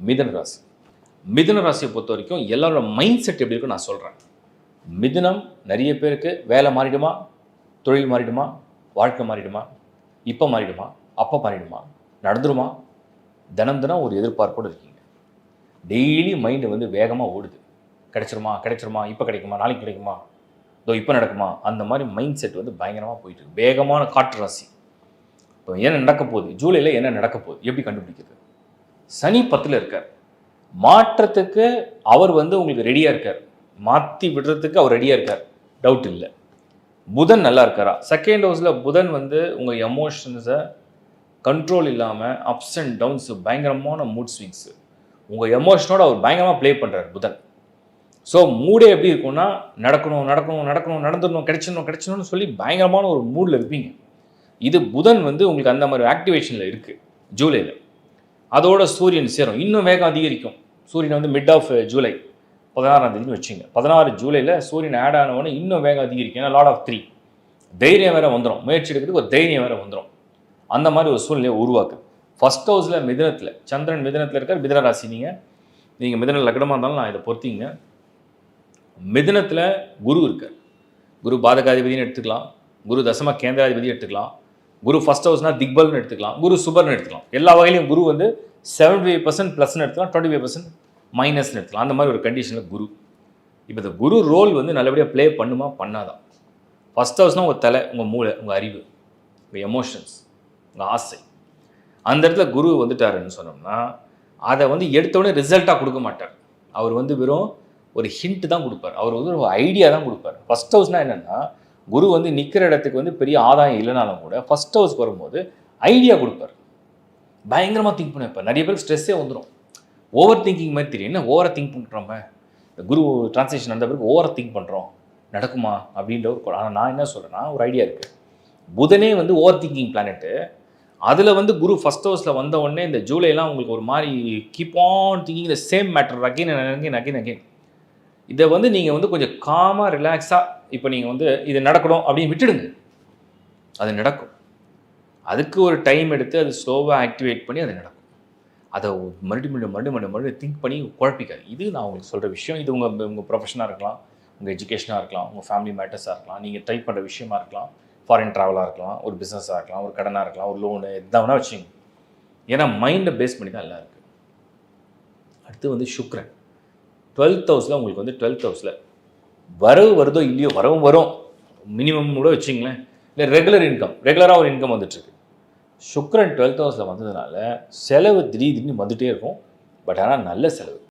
மிதன ராசி. மிதுன ராசியை பொறுத்த வரைக்கும் எல்லாரோட மைண்ட் செட் எப்படி இருக்குன்னு நான் சொல்கிறேன் மிதுனம் நிறைய பேருக்கு வேலை மாறிடுமா? தொழில் மாறிடுமா? வாழ்க்கை மாறிடுமா? இப்போ மாறிடுமா? அப்போ மாறிடுமா? நடந்துருமா? தினம் தினம் ஒரு எதிர்பார்ப்போடு இருக்கீங்க. டெய்லி மைண்டு வந்து வேகமாக ஓடுது. கிடைச்சிருமா? கிடைச்சிருமா? இப்போ கிடைக்குமா? நாளைக்கு கிடைக்குமா? இதோ இப்போ நடக்குமா? அந்த மாதிரி மைண்ட் செட் வந்து பயங்கரமாக போயிட்டு இருக்கு. வேகமான காற்று ராசி. இப்போ என்ன நடக்க போகுது? ஜூலையில் என்ன நடக்க போகுது? எப்படி கண்டுபிடிக்கிறது? சனி பத்தில் இருக்கார். மாற்றத்துக்கு அவர் வந்து உங்களுக்கு ரெடியாக இருக்கார். மாற்றி விடுறதுக்கு அவர் ரெடியாக இருக்கார். டவுட் இல்லை. புதன் நல்லா இருக்காரா? செகண்ட் ஹவுஸில் புதன் வந்து உங்கள் எமோஷன்ஸை கண்ட்ரோல் இல்லாமல் அப்ஸ் அண்ட் டவுன்ஸு பயங்கரமான மூட் ஸ்விங்ஸு உங்கள் எமோஷனோட அவர் பயங்கரமாக ப்ளே பண்ணுறார் புதன். ஸோ மூடே எப்படி இருக்கும்னா நடக்கணும் நடக்கணும் நடக்கணும் நடந்துடணும் கிடைச்சிடணும் கிடைச்சணும்னு சொல்லி பயங்கரமான ஒரு மூடில் இருப்பீங்க. இது புதன் வந்து உங்களுக்கு அந்த மாதிரி ஆக்டிவேஷனில் இருக்குது ஜூலையில் அதோட சூரியன் சேரும். இன்னும் வேகம் அதிகரிக்கும். சூரியன் வந்து மிட் ஆஃப் ஜூலை பதினாறாம் தேதினு வச்சுங்க. பதினாறு ஜூலையில் சூரியன் ஆட் ஆனவொடனே இன்னும் வேகம் அதிகரிக்கும். ஏன்னா லாட் ஆஃப் த்ரீ தைரியம் வேற வந்துடும் முயற்சி எடுக்கிறதுக்கு ஒரு தைரியம் வேற வந்துடும் அந்த மாதிரி ஒரு சூழ்நிலையை உருவாக்கு ஃபஸ்ட் ஹவுஸில் மிதனத்தில் சந்திரன் மிதனத்தில் இருக்கார் மிதன ராசி நீங்கள் நீங்கள் மிதன லக்னமாக இருந்தாலும் நான் இதை பொறுத்திங்க. மிதனத்தில் குரு இருக்கார். குரு பாதகாதிபதினு எடுத்துக்கலாம். குரு தசம கேந்திராதிபதி எடுத்துக்கலாம். குரு ஃபர்ஸ்ட் ஹவுஸ்னா திக்பல்னு எடுத்துக்கலாம். குரு சுபர்னு எடுத்துக்கலாம். எல்லா வகையிலையும் குரு வந்து செவன்டி ஃபைவ் பர்சன்ட் ப்ளஸ்னு எடுத்துக்கலாம் டுவெண்ட்டி ஃபைவ் பர்சன்ட் மைனஸ்னு எடுத்துக்கலாம். அந்த மாதிரி ஒரு கண்டிஷனில் குரு. இப்போ இந்த குரு ரோல் வந்து நல்லபடியாக ப்ளே பண்ணுமா? பண்ணாதான். ஃபர்ஸ்ட் ஹவுஸ்னால் உங்கள் தலை உங்கள் மூளை உங்கள் அறிவு உங்கள் எமோஷன்ஸ் உங்கள் ஆசை. அந்த இடத்துல குரு வந்துட்டாருன்னு சொன்னோம்னா அதை வந்து எடுத்தோடனே ரிசல்ட்டாக கொடுக்க மாட்டார். அவர் வந்து வெறும் ஒரு ஹிண்ட் தான் கொடுப்பார். அவர் வந்து ஒரு ஐடியா தான் கொடுப்பார். ஃபஸ்ட் ஹவுஸ்னால் என்னென்னா குரு வந்து நிற்கிற இடத்துக்கு வந்து பெரிய ஆதாயம் இல்லைனாலும் கூட ஃபர்ஸ்ட் ஹவுஸ் வரும்போது ஐடியா கொடுப்பார். பயங்கரமாக திங்க் பண்ண வைப்பார் நிறைய பேருக்கு ஸ்ட்ரெஸ்ஸே வந்துடும் ஓவர் திங்கிங் மாதிரி தெரியும். என்ன ஓவராக திங்க் பண்ணுறோமே இந்த குரு டிரான்ஸ்லேஷன் நடந்த பிறகு ஓவராக திங்க் பண்ணுறோம் நடக்குமா? அப்படின்ற ஒரு ஆனால் நான் என்ன சொல்கிறேன்னா ஒரு ஐடியா இருக்குது புதனே வந்து ஓவர் திங்கிங் பிளானெட்டு அதில் வந்து குரு ஃபஸ்ட் ஹவுஸில் வந்த உடனே இந்த ஜூலைலாம் உங்களுக்கு ஒரு மாதிரி keep on thinking the same matter again again again again இதை வந்து நீங்கள் வந்து கொஞ்சம் காமாக ரிலாக்ஸாக இப்போ நீங்கள் வந்து இது நடக்கணும் அப்படின்னு விட்டுடுங்க. அது நடக்கும். அதுக்கு ஒரு டைம் எடுத்து அது ஸ்லோவாக ஆக்டிவேட் பண்ணி அது நடக்கும். அதை மறுபடியும் மறுபடியும் மறுபடியும் மறுபடியும் மறுபடியும் திங்க் பண்ணி குழப்பிக்காது இது நான் உங்களுக்கு சொல்கிற விஷயம். இது உங்கள் உங்கள் ப்ரொஃபஷனாக இருக்கலாம் உங்கள் எஜுகேஷனாக இருக்கலாம் உங்கள் ஃபேமிலி மேட்டர்ஸாக இருக்கலாம் நீங்கள் ட்ரை பண்ணுற விஷயமா இருக்கலாம் ஃபாரின் ட்ராவலாக இருக்கலாம் ஒரு பிஸ்னஸாக இருக்கலாம் ஒரு கடனாக இருக்கலாம் ஒரு லோனு எதாவது வச்சுங்க ஏன்னா மைண்டை பேஸ் பண்ணி தான் எல்லாம் இருக்குது அடுத்து வந்து சுக்ரன் டுவெல்த் ஹவுஸில் உங்களுக்கு வந்து டுவெல்த் ஹவுஸில் வரவு வருதோ இல்லையோ வரவும் வரும். மினிமம் கூட வச்சிங்களேன் இல்லை ரெகுலர் இன்கம் ரெகுலராக ஒரு இன்கம் வந்துட்டுருக்கு. சுக்கரன் டுவெல்த் ஹவுஸில் வந்ததுனால செலவு திடீர் திடீர்னு வந்துகிட்டே இருக்கும். பட் ஆனால் நல்ல செலவு.